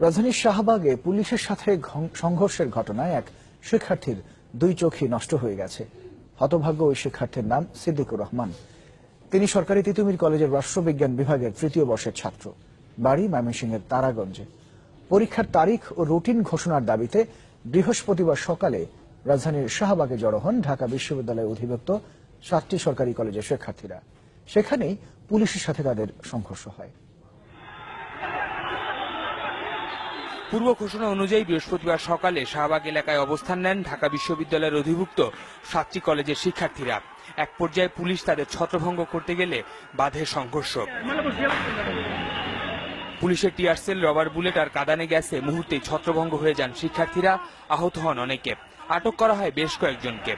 রাজধানীর শাহবাগে পুলিশের সাথে সংঘর্ষের ঘটনায় এক শিক্ষার্থীর দুই চোখই নষ্ট হয়ে গেছে। হতভাগ্য ওই শিক্ষার্থীর নাম সিদ্দিকুর রহমান। তিনি সরকারি তিতুমির কলেজের রাষ্ট্রবিজ্ঞান বিভাগের তৃতীয় বর্ষের ছাত্র। বাড়ি ময়মনসিংহের তারাগঞ্জে। পরীক্ষার তারিখ ও রুটিন ঘোষণার দাবিতে বৃহস্পতিবার সকালে রাজধানীর শাহবাগে জড়ো হন ঢাকা বিশ্ববিদ্যালয়ে অধিভুক্ত সাতটি সরকারি কলেজের শিক্ষার্থীরা। সেখানেই পুলিশের সাথে তাদের সংঘর্ষ হয়। পূর্ব ঘোষণা অনুযায়ী বৃহস্পতিবার সকালে শাহবাগ এলাকায় অবস্থান নেন ঢাকা বিশ্ববিদ্যালয়ের অধিভুক্ত সাতটি কলেজের শিক্ষার্থীরা। এক পর্যায়ে পুলিশ তাদের ছত্রভঙ্গ করতে গেলে বাধে সংঘর্ষ। পুলিশের টিয়ারসেল রবার বুলেট আর কাদানে গ্যাসে মুহূর্তেই ছত্রভঙ্গ হয়ে যান শিক্ষার্থীরা। আহত হন অনেকে। আটক করা হয় বেশ কয়েকজনকে।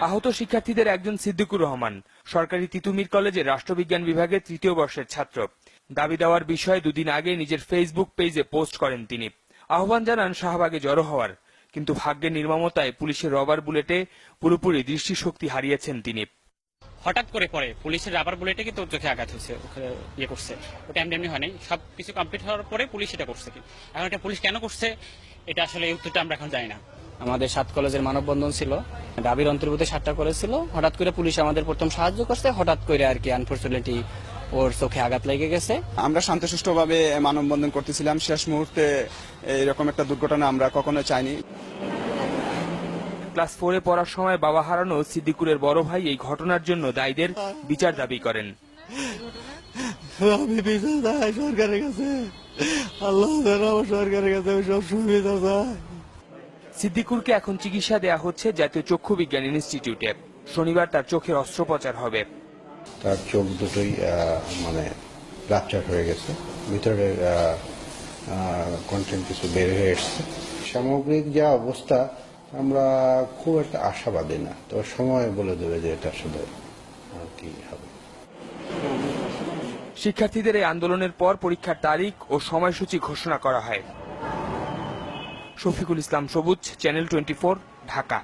আহত শিক্ষার্থীদের একজন সিদ্দিকুর রহমান। সরকারি তিতুমির কলেজের রাষ্ট্রবিজ্ঞান বিভাগের তৃতীয় বর্ষের ছাত্র। দাবি দেওয়ার বিষয়ে দুদিন আগে নিজের ফেসবুক পেজে পোস্ট করেন তিনি। আহ্বান জানান শাহবাগে জড়ো হওয়ার। কিন্তু ভাগ্যের নির্মমতায় পুলিশের রবার বুলেটে পুরোপুরি দৃষ্টিশক্তি হারিয়েছেন তিনি। হঠাৎ করে পরে পুলিশের রাবার বুলেটে কিন্তু চোখে আঘাত হয়েছে ইয়ে করছে। ওটা এমনি এমনি হয়নি সব কিছু কমপ্লিট হওয়ার পরে পুলিশ এটা করছে কি এখন এটা পুলিশ কেন করছে, এটা আসলে এই উত্তরটা আমরা এখন জানি না। আমাদের সাত কলেজের মানববন্ধন ছিল। দাবির অন্তর্ভুক্ত সাতটা কলেজ ছিল। হঠাৎ করে পুলিশ আমাদের প্রথম সাহায্য করছে। হঠাৎ করে আর কি আনফর্চুনেটলি ওর চোখে আঘাত লেগে গেছে। আমরা শান্তশিষ্টভাবে মানববন্ধন করতেছিলাম। শেষ মুহূর্তে এরকম একটা দুর্ঘটনা আমরা কখনো চাইনি। ক্লাস ফোরে পড়ার সময় বাবা হারানো সিদ্দিকুরের বড় ভাই এই ঘটনার জন্য দায়ীদের বিচার দাবি করেন। আমি বিচার চাই সরকারের কাছে। আল্লাহ আমার সরকারের কাছে আমি সব সুবিধা চাই। সিদ্দিকুরকে এখন চিকিৎসা দেয়া হচ্ছে জাতীয় চক্ষু বিজ্ঞান ইনস্টিটিউটে। শনিবার তার চোখের অস্ত্রোপচার হবে। তার চোখ দুটোই মানে রাপচার হয়ে গেছে। ভিতরের কন্টেন্ট কিছু বের হয়ে এসছে। সামগ্রিক যা অবস্থা, আমরা খুব একটা আশাবাদী না। তো সময় বলে দেবে যে এটা আসলে কি হবে। শিক্ষার্থীদের এই আন্দোলনের পর পরীক্ষার তারিখ ও সময়সূচি ঘোষণা করা হয়। শফিকুল ইসলাম সবুজ চ্যানেল টোয়েন্টি ঢাকা।